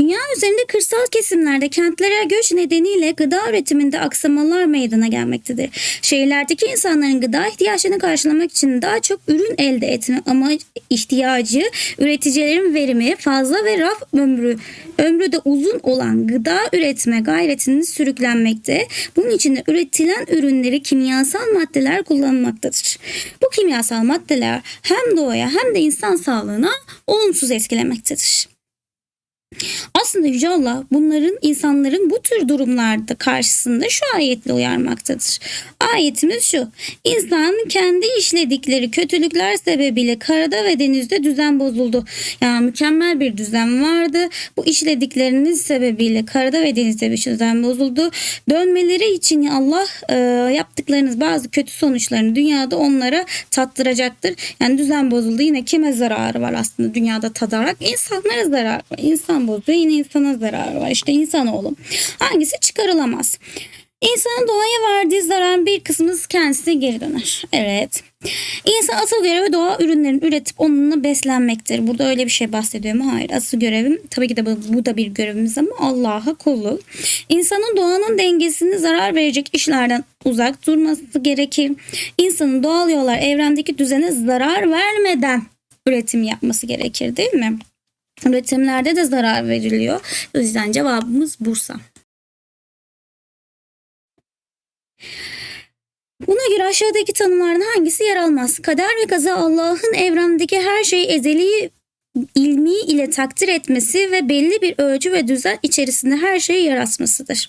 Dünya üzerinde kırsal kesimlerde kentlere göç nedeniyle gıda üretiminde aksamalar meydana gelmektedir. Şehirlerdeki insanların gıda ihtiyaçlarını karşılamak için daha çok ürün elde etme ama ihtiyacı üreticilerin verimi fazla ve raf ömrü ömrü de uzun olan gıda üretme gayretinin sürüklenmekte. Bunun için de üretilen ürünleri kimyasal maddeler kullanılmaktadır. Bu kimyasal maddeler hem doğaya hem de insan sağlığına olumsuz etkilemektedir. Aslında Yüce Allah bunların insanların bu tür durumlarda karşısında şu ayetle uyarmaktadır. Ayetimiz şu. İnsan kendi işledikleri kötülükler sebebiyle karada ve denizde düzen bozuldu. Yani mükemmel bir düzen vardı. Bu işledikleriniz sebebiyle karada ve denizde bir düzen bozuldu. Dönmeleri için Allah e, yaptıklarınız bazı kötü sonuçlarını dünyada onlara tattıracaktır. Yani düzen bozuldu. Yine kime zararı var aslında dünyada tadarak? İnsanlara zarar var. İnsan bozuyor yine insana zarar var. İşte insanoğlu. Hangisi çıkarılamaz? İnsanın doğaya verdiği zarar bir kısmı kendisine geri döner. Evet. İnsan asıl görevi doğa ürünlerini üretip onunla beslenmektir. Burada öyle bir şey bahsediyor mu? Hayır. Asıl görevim tabii ki de bu, bu da bir görevimiz ama Allah'a kulluk. İnsanın doğanın dengesini zarar verecek işlerden uzak durması gerekir. İnsanın doğal yollar evrendeki düzene zarar vermeden üretim yapması gerekir değil mi? Üretimlerde de zarar veriliyor. O yüzden cevabımız Bursa. Buna göre aşağıdaki tanımlardan hangisi yer almaz? Kader ve kaza Allah'ın evrendeki her şeyi ezeli ilmi ile takdir etmesi ve belli bir ölçü ve düzen içerisinde her şeyi yaratmasıdır.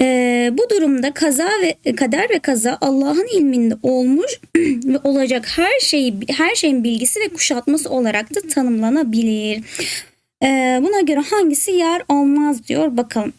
Ee, bu durumda kaza ve kader ve kaza Allah'ın ilminde olmuş ve olacak her şeyi her şeyin bilgisi ve kuşatması olarak da tanımlanabilir. Ee, buna göre hangisi yer almaz diyor bakalım.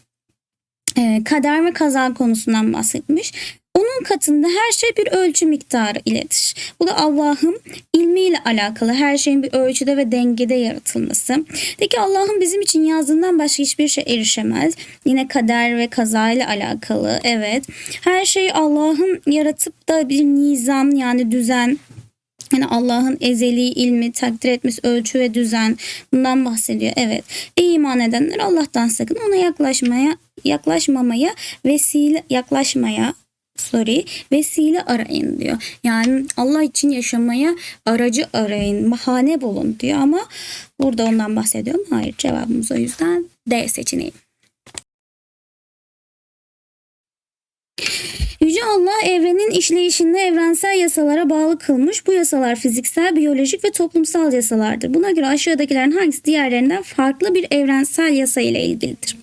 Ee, kader ve kaza konusundan bahsetmiş. Onun katında her şey bir ölçü miktarı iledir. Bu da Allah'ın ilmiyle alakalı her şeyin bir ölçüde ve dengede yaratılması. Peki Allah'ın bizim için yazdığından başka hiçbir şey erişemez. Yine kader ve kaza ile alakalı. Evet. Her şey Allah'ın yaratıp da bir nizam yani düzen yani Allah'ın ezeli ilmi, takdir etmesi, ölçü ve düzen bundan bahsediyor. Evet. Ey iman edenler Allah'tan sakın ona yaklaşmaya, yaklaşmamaya, vesile yaklaşmaya sorry vesile arayın diyor. Yani Allah için yaşamaya aracı arayın, bahane bulun diyor ama burada ondan bahsediyorum. Hayır cevabımız o yüzden D seçeneği. Yüce Allah evrenin işleyişinde evrensel yasalara bağlı kılmış. Bu yasalar fiziksel, biyolojik ve toplumsal yasalardır. Buna göre aşağıdakilerin hangisi diğerlerinden farklı bir evrensel yasa ile ilgilidir?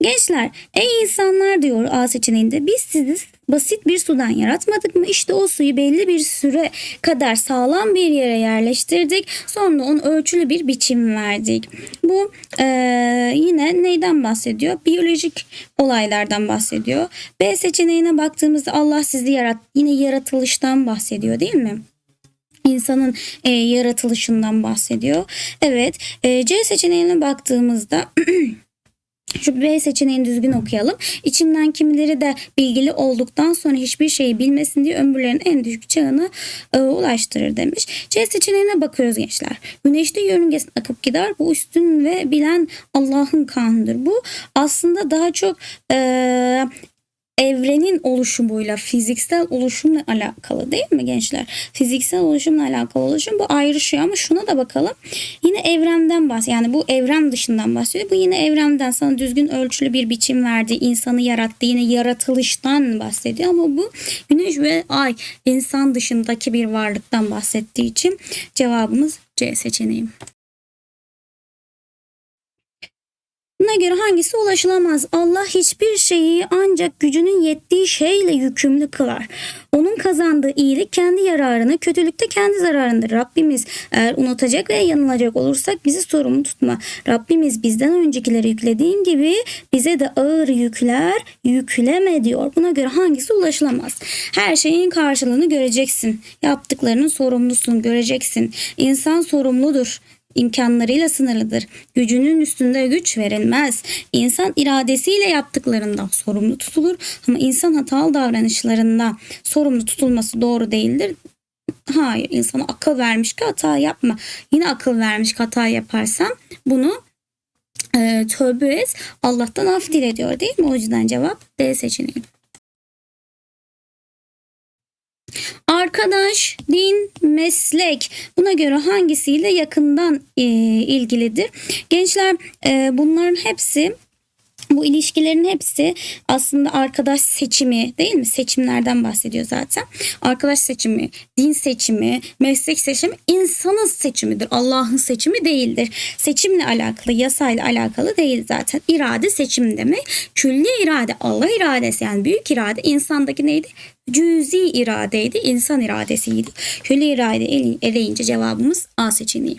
Gençler, ey insanlar diyor A seçeneğinde biz sizi basit bir sudan yaratmadık mı? İşte o suyu belli bir süre kadar sağlam bir yere yerleştirdik. Sonra onu ölçülü bir biçim verdik. Bu e, yine neyden bahsediyor? Biyolojik olaylardan bahsediyor. B seçeneğine baktığımızda Allah sizi yarat yine yaratılıştan bahsediyor değil mi? insanın e, yaratılışından bahsediyor. Evet, e, C seçeneğine baktığımızda Şu B seçeneğini düzgün okuyalım. İçinden kimileri de bilgili olduktan sonra hiçbir şeyi bilmesin diye ömürlerin en düşük çağını e, ulaştırır demiş. C seçeneğine bakıyoruz gençler. Güneşte yörüngesine akıp gider. Bu üstün ve bilen Allah'ın kanıdır. Bu aslında daha çok e, evrenin oluşumuyla, fiziksel oluşumla alakalı değil mi gençler? Fiziksel oluşumla alakalı oluşum bu ayrışıyor ama şuna da bakalım. Yine evrenden bahsediyor. Yani bu evren dışından bahsediyor. Bu yine evrenden sana düzgün ölçülü bir biçim verdi. insanı yarattı. Yine yaratılıştan bahsediyor ama bu güneş ve ay insan dışındaki bir varlıktan bahsettiği için cevabımız C seçeneği. Buna göre hangisi ulaşılamaz? Allah hiçbir şeyi ancak gücünün yettiği şeyle yükümlü kılar. Onun kazandığı iyilik kendi yararına, kötülükte kendi zararındır. Rabbimiz eğer unutacak ve yanılacak olursak bizi sorumlu tutma. Rabbimiz bizden öncekileri yüklediğin gibi bize de ağır yükler yükleme diyor. Buna göre hangisi ulaşılamaz? Her şeyin karşılığını göreceksin. Yaptıklarının sorumlusun göreceksin. İnsan sorumludur imkanlarıyla sınırlıdır. Gücünün üstünde güç verilmez. İnsan iradesiyle yaptıklarından sorumlu tutulur ama insan hatalı davranışlarında sorumlu tutulması doğru değildir. Hayır insana akıl vermiş ki hata yapma. Yine akıl vermiş ki hata yaparsan bunu e, tövbe et Allah'tan af dile diyor değil mi? O yüzden cevap D seçeneği. Arkadaş, din, meslek buna göre hangisiyle yakından e, ilgilidir? Gençler e, bunların hepsi bu ilişkilerin hepsi aslında arkadaş seçimi değil mi? Seçimlerden bahsediyor zaten. Arkadaş seçimi, din seçimi, meslek seçimi insanın seçimidir. Allah'ın seçimi değildir. Seçimle alakalı, yasayla alakalı değil zaten. İrade seçim demek. Külli irade, Allah iradesi yani büyük irade insandaki neydi? Cüzi iradeydi, insan iradesiydi. Külli irade ele- eleyince cevabımız A seçeneği.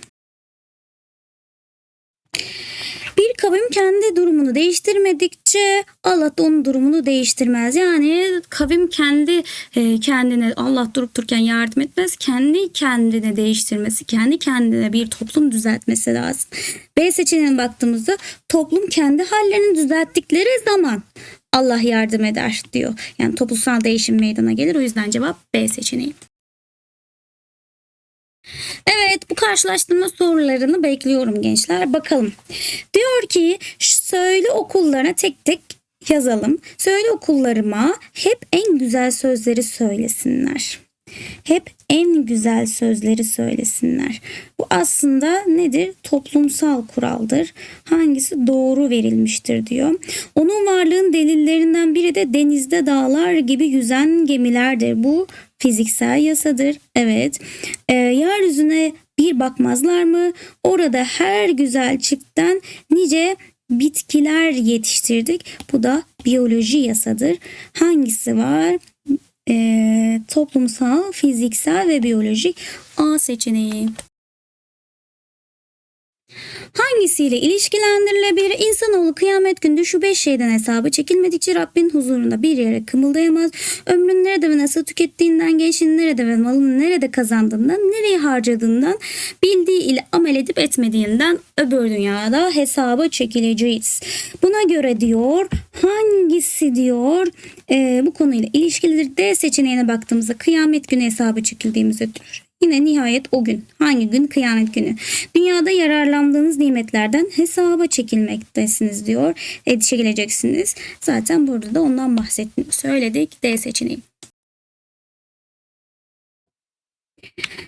Bir kavim kendi durumunu değiştirmedikçe Allah da onun durumunu değiştirmez. Yani kavim kendi e, kendine Allah durup dururken yardım etmez. Kendi kendine değiştirmesi, kendi kendine bir toplum düzeltmesi lazım. B seçeneğine baktığımızda toplum kendi hallerini düzelttikleri zaman Allah yardım eder diyor. Yani toplumsal değişim meydana gelir. O yüzden cevap B seçeneği. Evet bu karşılaştırma sorularını bekliyorum gençler. Bakalım. Diyor ki söyle okullarına tek tek yazalım. Söyle okullarıma hep en güzel sözleri söylesinler. Hep en güzel sözleri söylesinler. Bu aslında nedir? Toplumsal kuraldır. Hangisi doğru verilmiştir diyor. Onun varlığın delillerinden biri de denizde dağlar gibi yüzen gemilerdir. Bu fiziksel yasadır. Evet. Ee, yeryüzüne bir bakmazlar mı? Orada her güzel çiftten nice bitkiler yetiştirdik. Bu da biyoloji yasadır. Hangisi var? Ee, toplumsal, fiziksel ve biyolojik A seçeneği. Hangisiyle ilişkilendirilebilir? İnsanoğlu kıyamet günü şu beş şeyden hesabı çekilmedikçe Rabbin huzurunda bir yere kımıldayamaz. Ömrünü nerede ve nasıl tükettiğinden, gençliğini nerede ve malını nerede kazandığından, nereye harcadığından, bildiği ile amel edip etmediğinden öbür dünyada hesaba çekileceğiz. Buna göre diyor hangisi diyor e, bu konuyla ilişkilidir? D seçeneğine baktığımızda kıyamet günü hesabı çekildiğimizde Yine nihayet o gün. Hangi gün? Kıyamet günü. Dünyada yararlandığınız nimetlerden hesaba çekilmektesiniz diyor. E, çekileceksiniz. Zaten burada da ondan bahsettim. Söyledik. D seçeneği.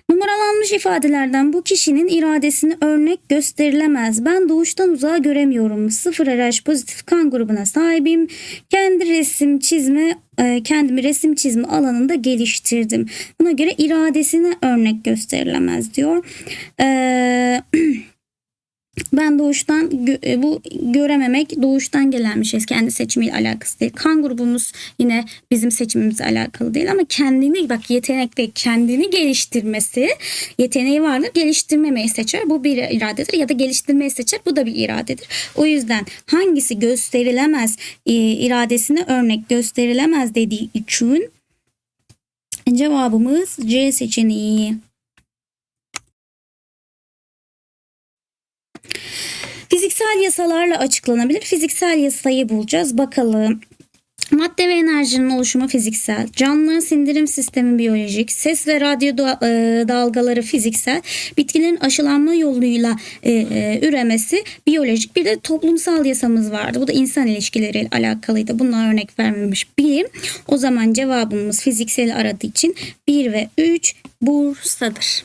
Numaralanmış ifadelerden bu kişinin iradesini örnek gösterilemez. Ben doğuştan uzağa göremiyorum. Sıfır RH pozitif kan grubuna sahibim. Kendi resim çizme e, kendimi resim çizme alanında geliştirdim. Buna göre iradesine örnek gösterilemez diyor. Eee ben doğuştan e, bu görememek doğuştan gelen bir şey. Kendi seçimiyle alakası değil. Kan grubumuz yine bizim seçimimizle alakalı değil ama kendini bak yetenekli kendini geliştirmesi yeteneği vardır. Geliştirmemeyi seçer. Bu bir iradedir ya da geliştirmeyi seçer. Bu da bir iradedir. O yüzden hangisi gösterilemez e, iradesine örnek gösterilemez dediği için cevabımız C seçeneği. Fiziksel yasalarla açıklanabilir. Fiziksel yasayı bulacağız. Bakalım. Madde ve enerjinin oluşumu fiziksel, canlıların sindirim sistemi biyolojik, ses ve radyo e, dalgaları fiziksel, bitkilerin aşılanma yoluyla e, e, üremesi biyolojik. Bir de toplumsal yasamız vardı. Bu da insan ilişkileriyle alakalıydı. Bunlar örnek vermemiş bilim. O zaman cevabımız fiziksel aradığı için 1 ve 3 Bursa'dır.